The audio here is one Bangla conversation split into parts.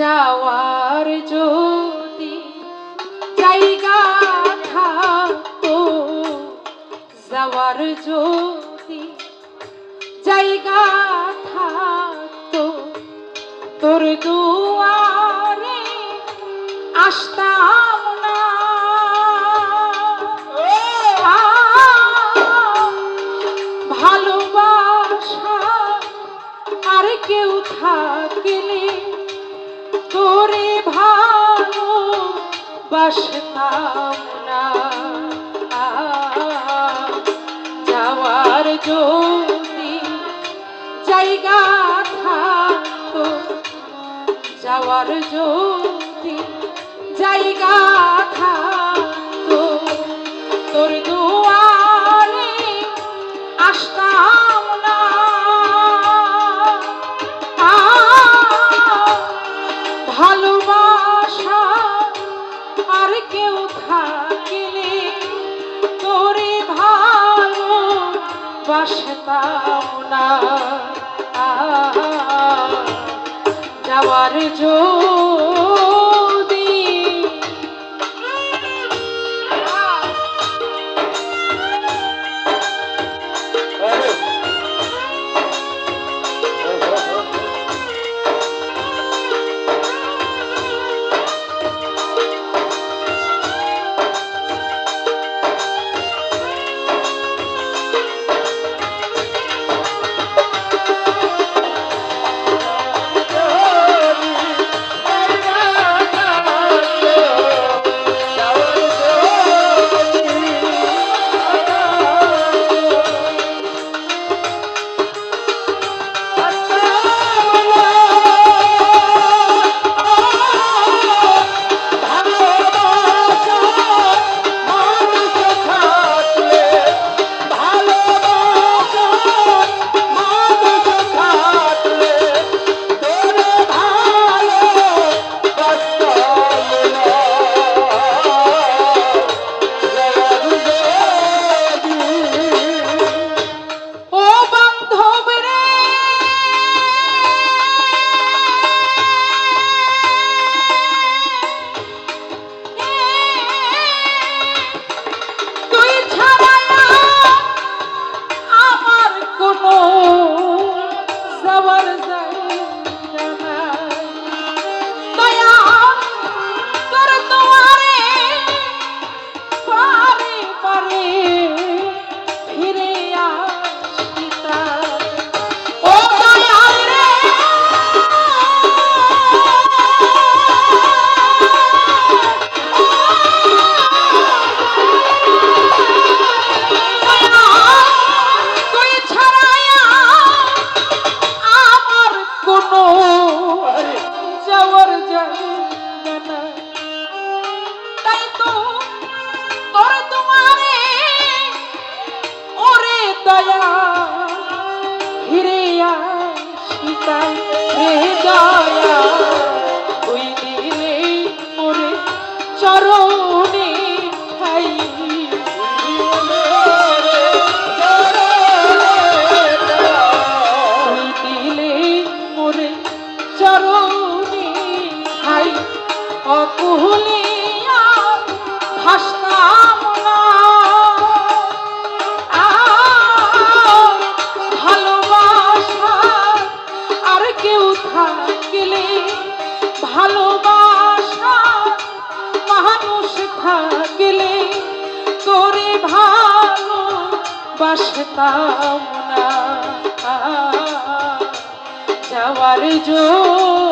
যাওয়ার যদি জায়গা থাকতো যাওয়ার যদি জায়গা থাকতো তোর দুয়ারে আসতা আসতাম না। যাওয়ার যদি জায়গা থাকতো। যাওয়ার যদি জায়গা আসতাম না। যাওয়ার জোর Bye. কামনা। যাওয়ার জোর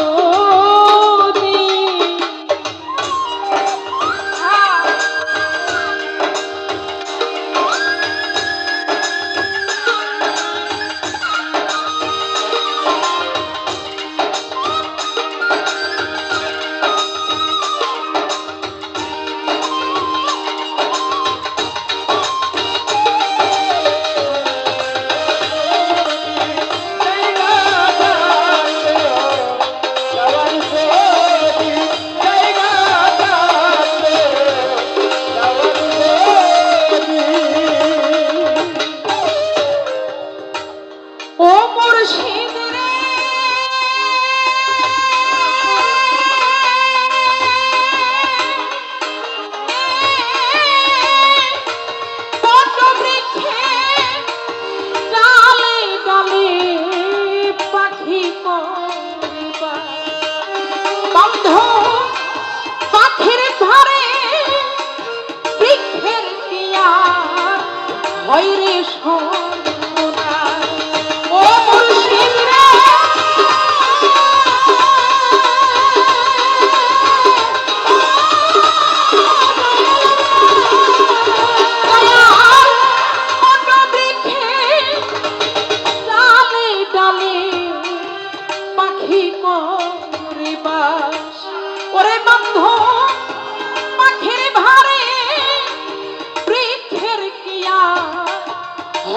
Irish horn.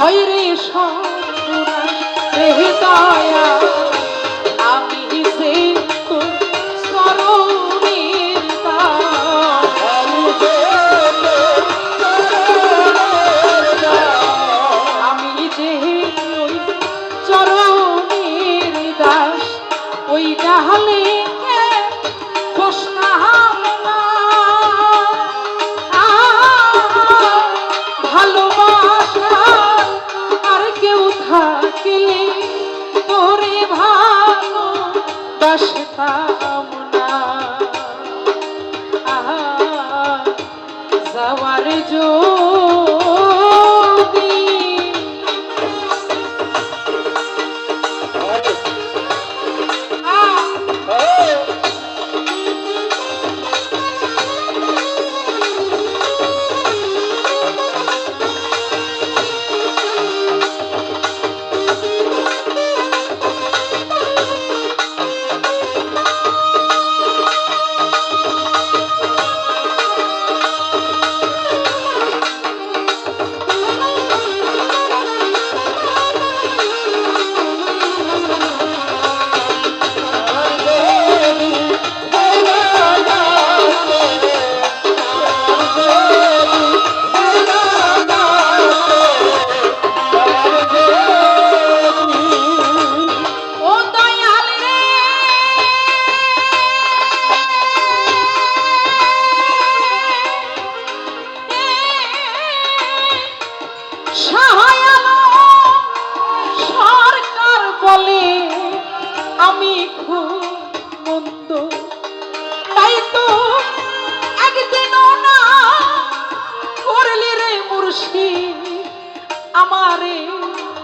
হয় রে দয়া। যাওয়ার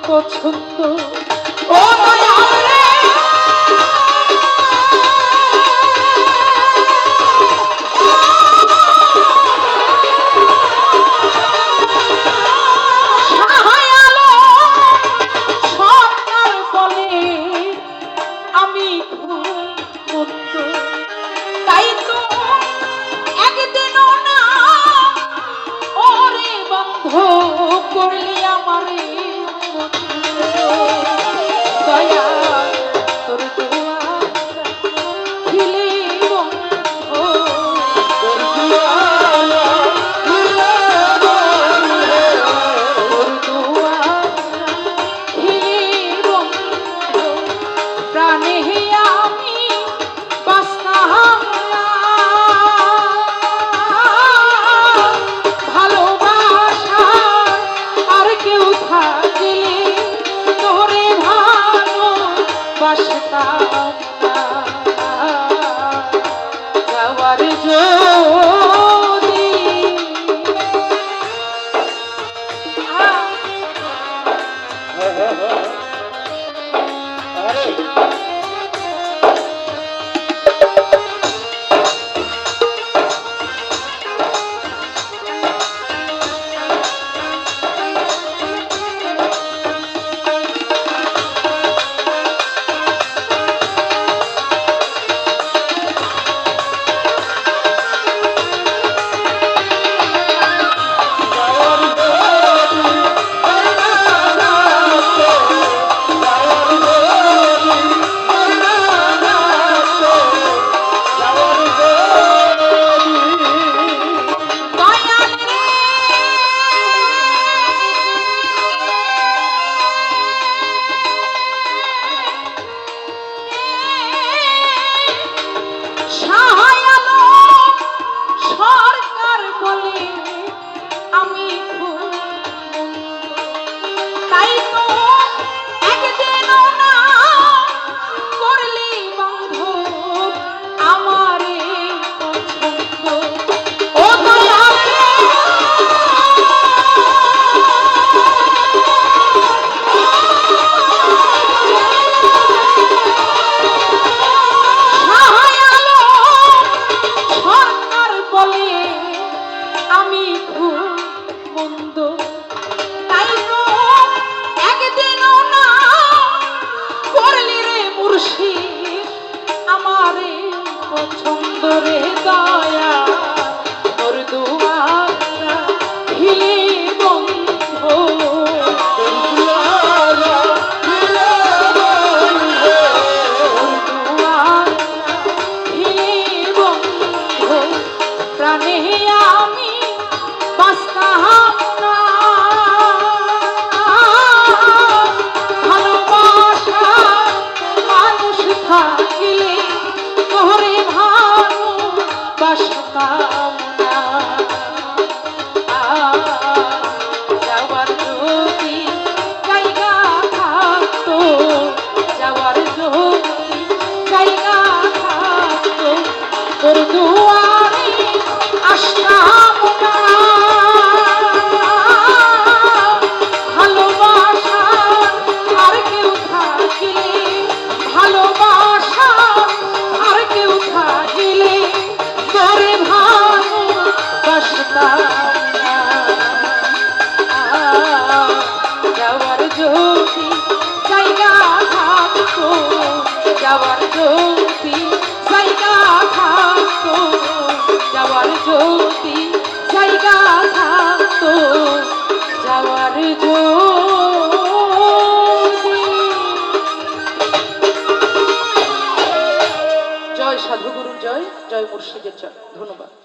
পছন্দ ও পছন্দ রে দয়া যাওয়ার যদি জায়গা থাকতো যাওয়ার যদি